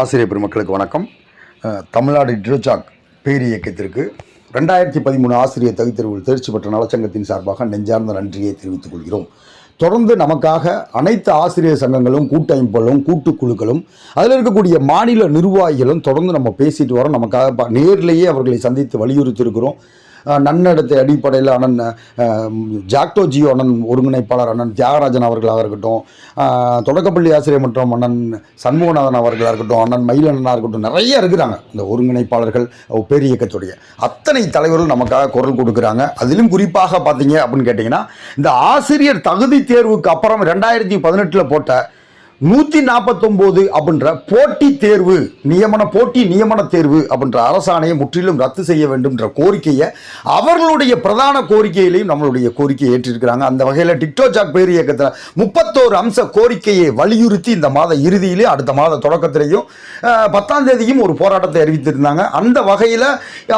ஆசிரியர் பெருமக்களுக்கு வணக்கம். தமிழ்நாடு டிரோஜாக் பேர் இயக்கத்திற்கு ரெண்டாயிரத்தி பதிமூணு ஆசிரியர் தகுதித்தேர்வில் தேர்ச்சி பெற்ற நலச்சங்கத்தின் சார்பாக நெஞ்சார்ந்த நன்றியை தெரிவித்துக் கொள்கிறோம். தொடர்ந்து நமக்காக அனைத்து ஆசிரியர் சங்கங்களும் கூட்டமைப்புகளும் கூட்டுக்குழுக்களும் அதில் இருக்கக்கூடிய மாநில நிர்வாகிகளும் தொடர்ந்து நம்ம பேசிட்டு வரோம். நமக்காக நேரிலேயே நேர்லேயே அவர்களை சந்தித்து வலியுறுத்தியிருக்கிறோம். நன்னடத்தை அடிப்படையில் அண்ணன் அஹ், ஜாக்டோ ஜியோ அண்ணன் ஒருங்கிணைப்பாளர் அண்ணன் தியாகராஜன் அவர்களாக இருக்கட்டும் தொடக்கப்பள்ளி ஆசிரியர் மற்றும் அண்ணன் சண்முகநாதன் அவர்களாக இருக்கட்டும் அண்ணன் மயிலண்ணனாக இருக்கட்டும் நிறைய இருக்கிறாங்க. இந்த ஒருங்கிணைப்பாளர்கள் அஹ், பேரியக்கத்துடைய. அத்தனை தலைவர்கள் நமக்காக குரல் கொடுக்குறாங்க. அதிலும் குறிப்பாக பார்த்தீங்க அப்படின்னு கேட்டிங்கன்னா இந்த ஆசிரியர் தகுதி தேர்வுக்கு அப்புறம் ரெண்டாயிரத்தி பதினெட்டில் போட்ட நூற்றி நாற்பத்தொம்போது அப்படின்ற போட்டி தேர்வு நியமன போட்டி நியமன தேர்வு அப்படின்ற அரசாணையை முற்றிலும் ரத்து செய்ய வேண்டும்ன்ற கோரிக்கையை அவர்களுடைய பிரதான கோரிக்கையிலையும் நம்மளுடைய கோரிக்கையை ஏற்றிருக்கிறாங்க. அந்த வகையில் டிக்டோஜாக் பேர் இயக்கத்தில் முப்பத்தோரு அம்ச கோரிக்கையை வலியுறுத்தி இந்த மாத இறுதியிலையும் அடுத்த மாத தொடக்கத்திலேயும் பத்தாம் தேதியும் ஒரு போராட்டத்தை அறிவித்திருந்தாங்க. அந்த வகையில்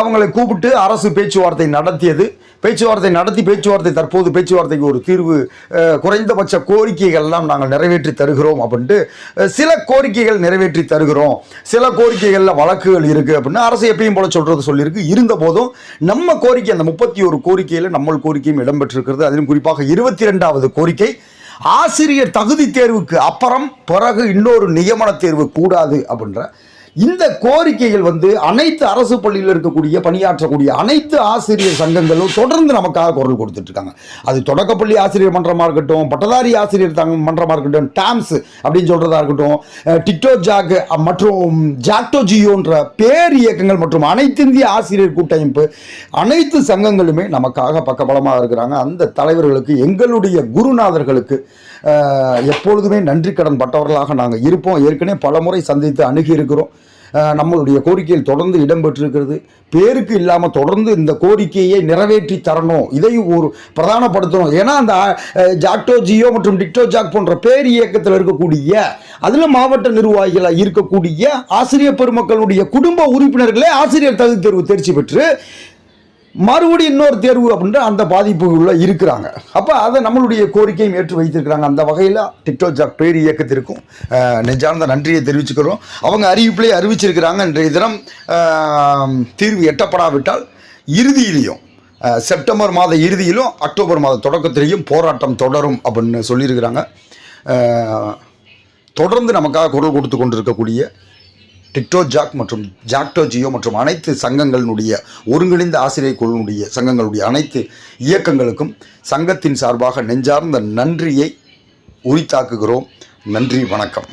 அவங்களை கூப்பிட்டு அரசு பேச்சுவார்த்தை நடத்தியது. பேச்சுவார்த்தை நடத்தி பேச்சுவார்த்தை தற்போது பேச்சுவார்த்தைக்கு ஒரு தீர்வு குறைந்தபட்ச கோரிக்கைகள் எல்லாம் நாங்கள் நிறைவேற்றி தருகிறோம் அப்படின்ட்டு சில கோரிக்கைகள் நிறைவேற்றி தருகிறோம். சில கோரிக்கைகளில் வழக்குகள் இருக்குது அப்படின்னு அரசு எப்பயும் போல சொல்கிறது சொல்லியிருக்கு. இருந்த போதும் நம்ம கோரிக்கை அந்த முப்பத்தி ஒரு கோரிக்கையில் நம்ம கோரிக்கையும் இடம்பெற்றிருக்கிறது. அதிலும் குறிப்பாக இருபத்தி ரெண்டாவது கோரிக்கை ஆசிரியர் தகுதி தேர்வுக்கு அப்புறம் பிறகு இன்னொரு நியமன தேர்வு கூடாது அப்படின்ற இந்த கோரிக்கைகள் வந்து அனைத்து அரசு பள்ளியில் இருக்கக்கூடிய பணியாற்றக்கூடிய அனைத்து ஆசிரியர் சங்கங்களும் தொடர்ந்து நமக்காக குரல் கொடுத்துட்டு இருக்காங்க. அது தொடக்கப்பள்ளி ஆசிரியர் மன்றமாக இருக்கட்டும் பட்டதாரி ஆசிரியர் தங்க மன்றமாக இருக்கட்டும் டாம்ஸ் அப்படின்னு சொல்றதா இருக்கட்டும் டிக்டோ ஜாக் மற்றும் ஜாக்டோ ஜியோன்ற பேர் இயக்கங்கள் மற்றும் அனைத்து இந்திய ஆசிரியர் கூட்டமைப்பு அனைத்து சங்கங்களுமே நமக்காக பக்கபலமாக இருக்கிறாங்க. அந்த தலைவர்களுக்கு எங்களுடைய குருநாதர்களுக்கு எப்பொழுதுமே நன்றி கடன் பட்டவர்களாக நாங்கள் இருப்போம். ஏற்கனவே பல முறை சந்தித்து அணுகி இருக்கிறோம். நம்மளுடைய கோரிக்கையில் தொடர்ந்து இடம்பெற்றிருக்கிறது. பேருக்கு இல்லாமல் தொடர்ந்து இந்த கோரிக்கையை நிறைவேற்றி தரணும். இதை ஒரு பிரதானப்படுத்தணும். ஏன்னா அந்த ஜாக்டோ ஜியோ மற்றும் டிக்டோ ஜாக் போன்ற பேர் இயக்கத்தில் இருக்கக்கூடிய அதில் மாவட்ட நிர்வாகிகளாக இருக்கக்கூடிய ஆசிரியர் பெருமக்களுடைய குடும்ப உறுப்பினர்களே ஆசிரியர் தகுதி தேர்வு தேர்ச்சி பெற்று மறுபடியும் இன்னொரு தேர்வு அப்படின்ற அந்த பாதிப்புக்குள்ள இருக்கிறாங்க. அப்போ அதை நம்மளுடைய கோரிக்கையும் ஏற்று வைத்திருக்கிறாங்க. அந்த வகையில் டிக்டோஜாக் பேர் இயக்கத்திற்கும் நெஞ்சார்ந்த நன்றியை தெரிவிச்சுக்கிறோம். அவங்க அறிவிப்பிலே அறிவிச்சிருக்கிறாங்க. இன்றைய தினம் தீர்வு எட்டப்படாவிட்டால் இறுதியிலையும் செப்டம்பர் மாத இறுதியிலும் அக்டோபர் மாத தொடக்கத்திலையும் போராட்டம் தொடரும் அப்படின்னு சொல்லியிருக்கிறாங்க. தொடர்ந்து நமக்காக குரல் கொடுத்து கொண்டிருக்கக்கூடிய டிக்டோ ஜாக் மற்றும் ஜாக்டோ ஜியோ மற்றும் அனைத்து சங்கங்களினுடைய ஒருங்கிணைந்த ஆசிரியர் குழுனுடைய சங்கங்களுடைய அனைத்து இயக்கங்களுக்கும் சங்கத்தின் சார்பாக நெஞ்சார்ந்த நன்றியை உரித்தாக்குகிறோம். நன்றி வணக்கம்.